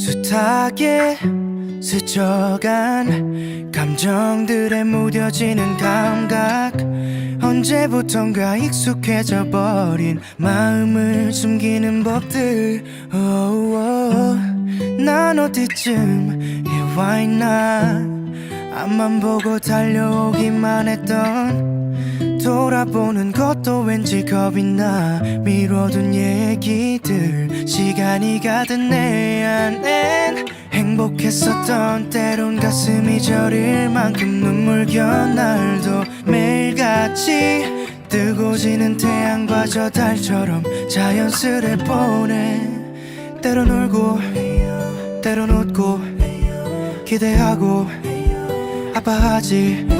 숱하게 스쳐간 감정들에 무뎌지는 감각 언제부턴가 익숙해져 버린 마음을 숨기는 법들 oh, oh. 난 어디쯤 와 있나 앞만 보고 달려오기만 했던 돌아보는 것도 왠지 겁이 나. 미뤄둔 얘기들 시간이 가든 내 안엔 행복했었던 때론 가슴이 저릴 만큼 눈물겨 날도 매일같이 뜨고 지는 태양과 저 달처럼 자연스레 보내. 때론 울고 때론 웃고 기대하고 아파하지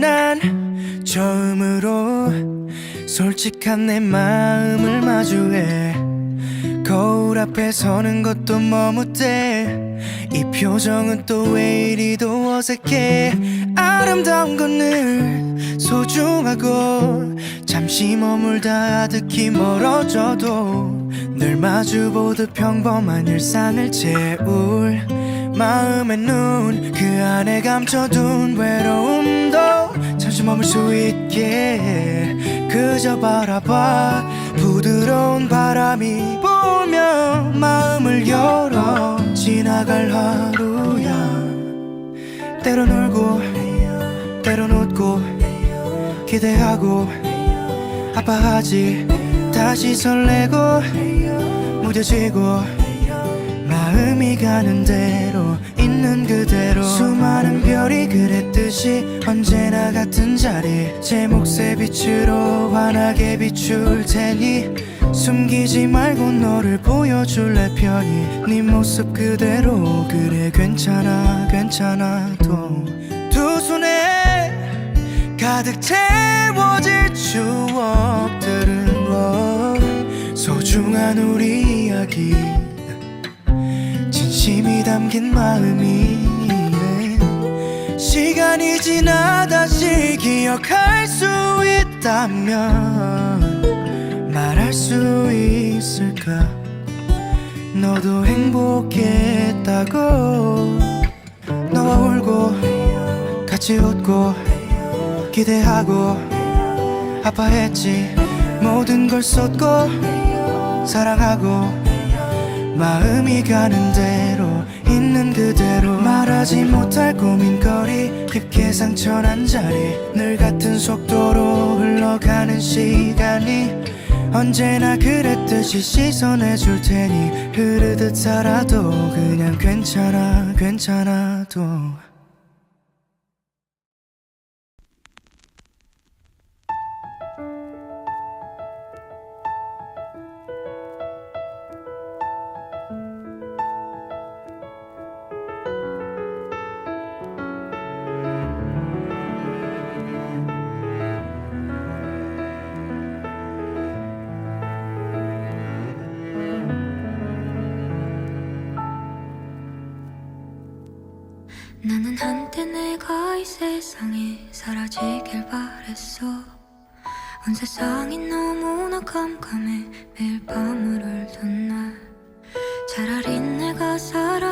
난 처음으로 솔직한 내 마음을 마주해 거울 앞에 서는 것도 머뭇대 이 표정은 또 왜 이리도 어색해. 아름다운 건늘 소중하고 잠시 머물다 아득히 멀어져도 늘 마주보듯 평범한 일상을 채울 마음의 눈 그 안에 감춰둔 외로움도 잠시 머물 수 있게. 그저 바라봐 부드러운 바람이 불며 마음을 열어 지나갈 하루야. 때론 울고 때론 웃고 기대하고 아파하지. 다시 설레고 무뎌지고 마음이 가는 대로 있는 그대로. 수많은 별이 그랬듯이 언제나 같은 자리. 제 몫의 빛으로 환하게 비출 테니 숨기지 말고 너를 보여줄래 편히. 네 모습 그대로. 그래 괜찮아 괜찮아도 두 손에 가득 채워질 추억들은 뭐 소중한 우리 이야기 진심이 담긴 마음이 시간이 지나 다시 기억할 수 있다면 말할 수 있을까? 너도 행복했다고 너와 울고 같이 웃고 기대하고 아파했지. 모든 걸 쏟고 사랑하고 마음이 가는 대로 말하지 못할 고민거리 깊게 상처난 자리 늘 같은 속도로 흘러가는 시간이 언제나 그랬듯이 씻어내 줄 테니 흐르듯 살아도 그냥 괜찮아 괜찮아도 세상에 사라지길 바랬어. 온 세상이 너무나 깜깜해. 매일 밤을 울던 날. 차라리 내가 사라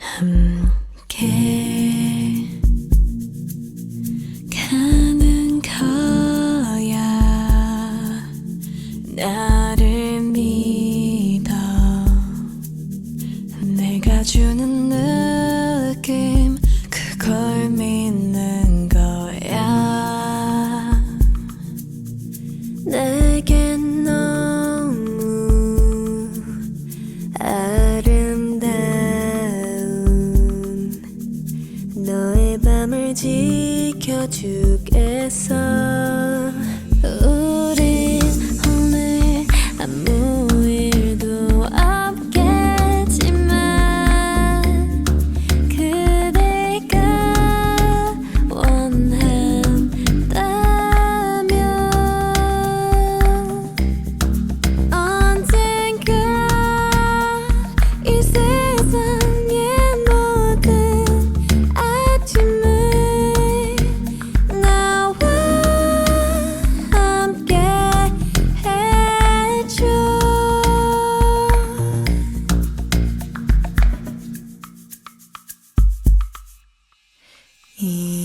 Um, 지켜주겠어. Yeah.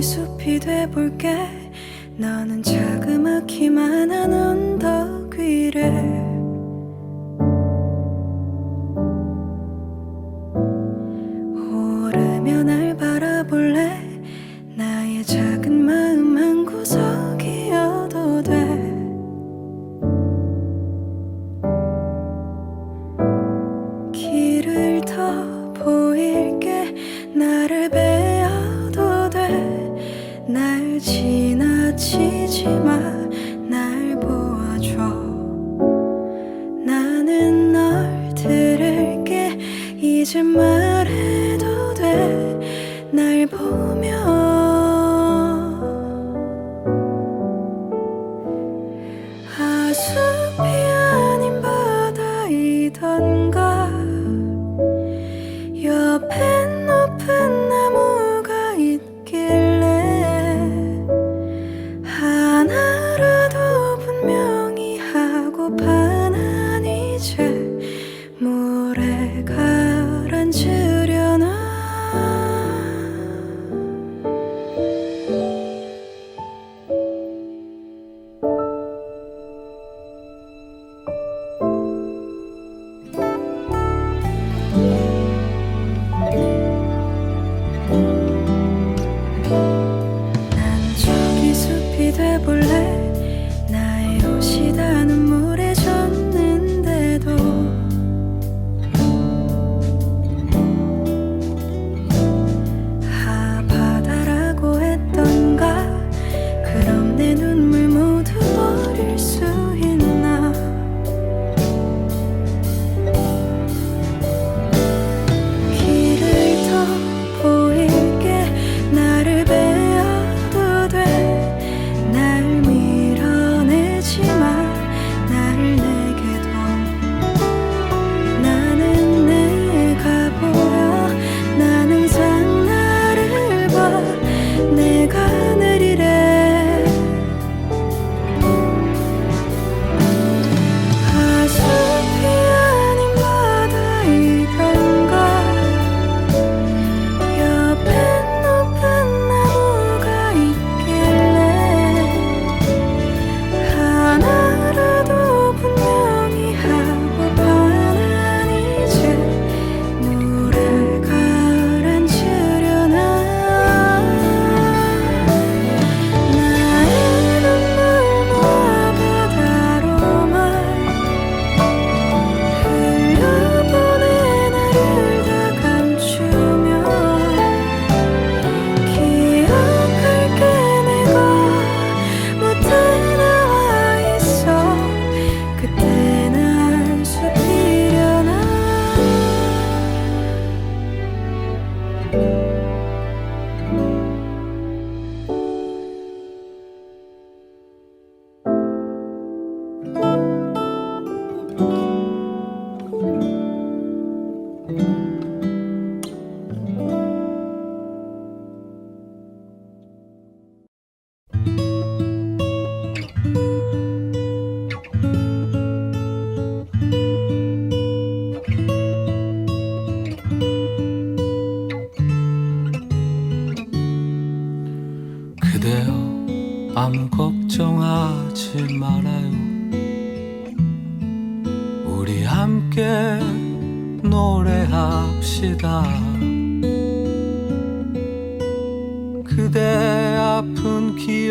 이 숲이 돼볼게. 너는 자그마키만한 언덕 위를. 이제 말해도 돼 날 보면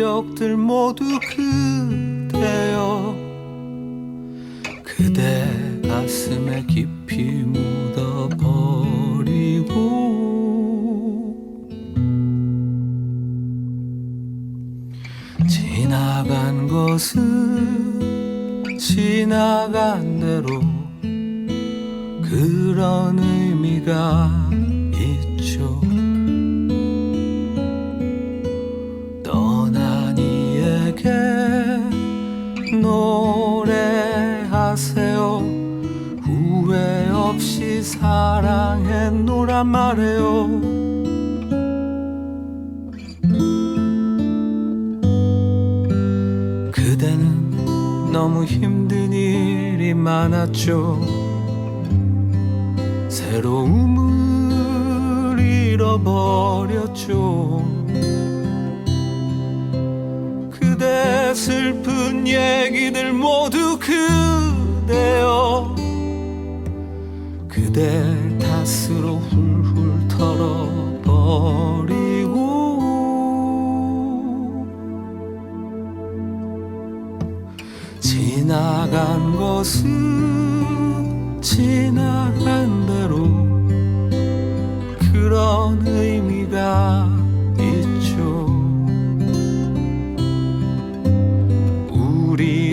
기억들 모두 그대여. 그대 가슴에 깊이 묻어버리고. 지나간 것은 지나간 대로 그런 의미가 노래하세요. 후회 없이 사랑했노란 말해요. 그대는 너무 힘든 일이 많았죠. 새로움을 잃어버렸죠 슬픈 얘기들 모두 그대여. 그대 탓으로 훌훌 털어버리고. 지나간 것은 지나간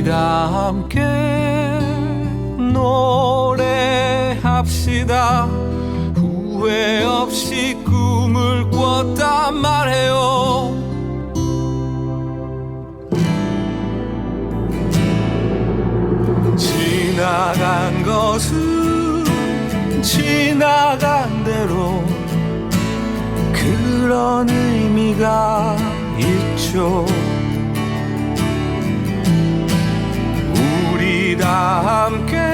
다 함께 노래합시다. 후회 없이 꿈을 꿨단 말해요. 지나간 것은 지나간 대로 그런 의미가 있죠 우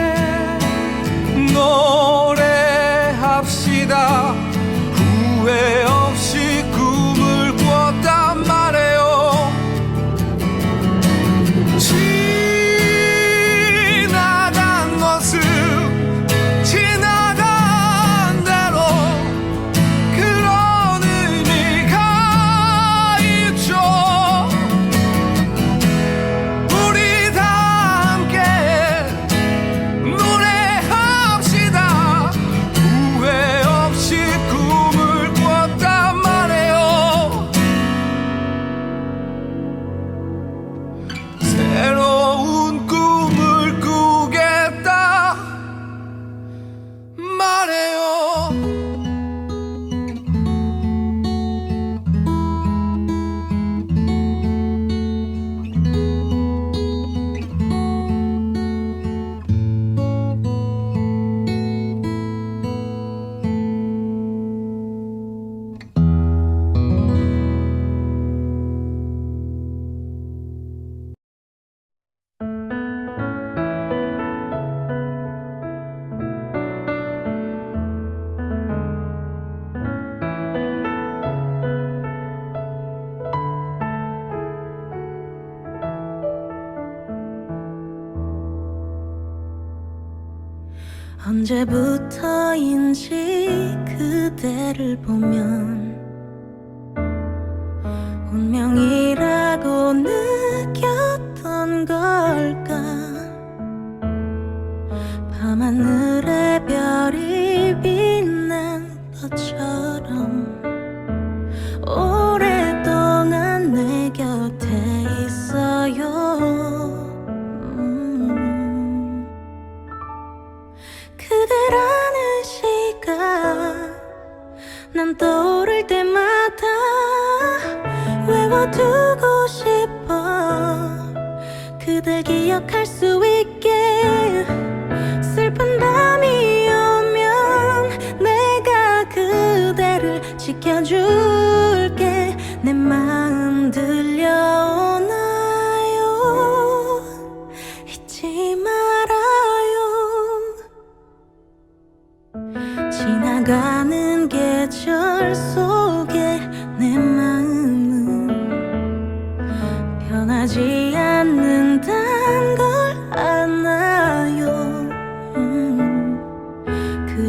언제부터인지 그대를 보면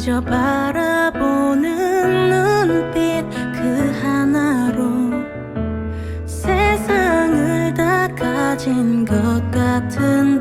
그저 바라보는 눈빛 그 하나로 세상을 다 가진 것 같은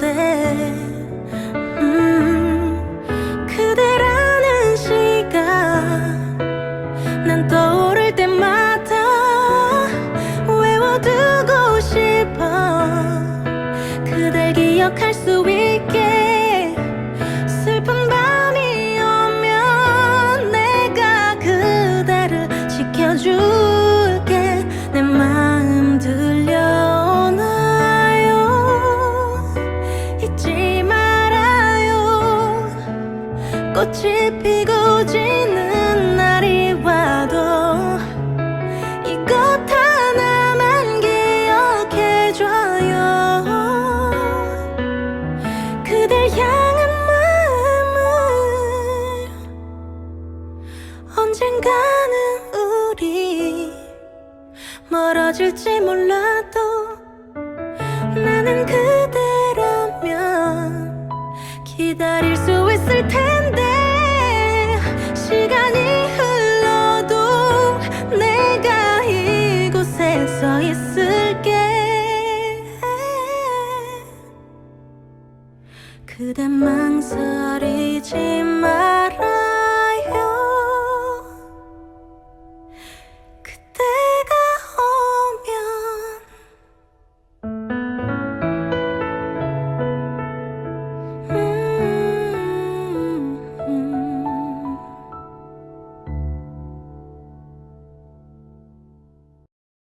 that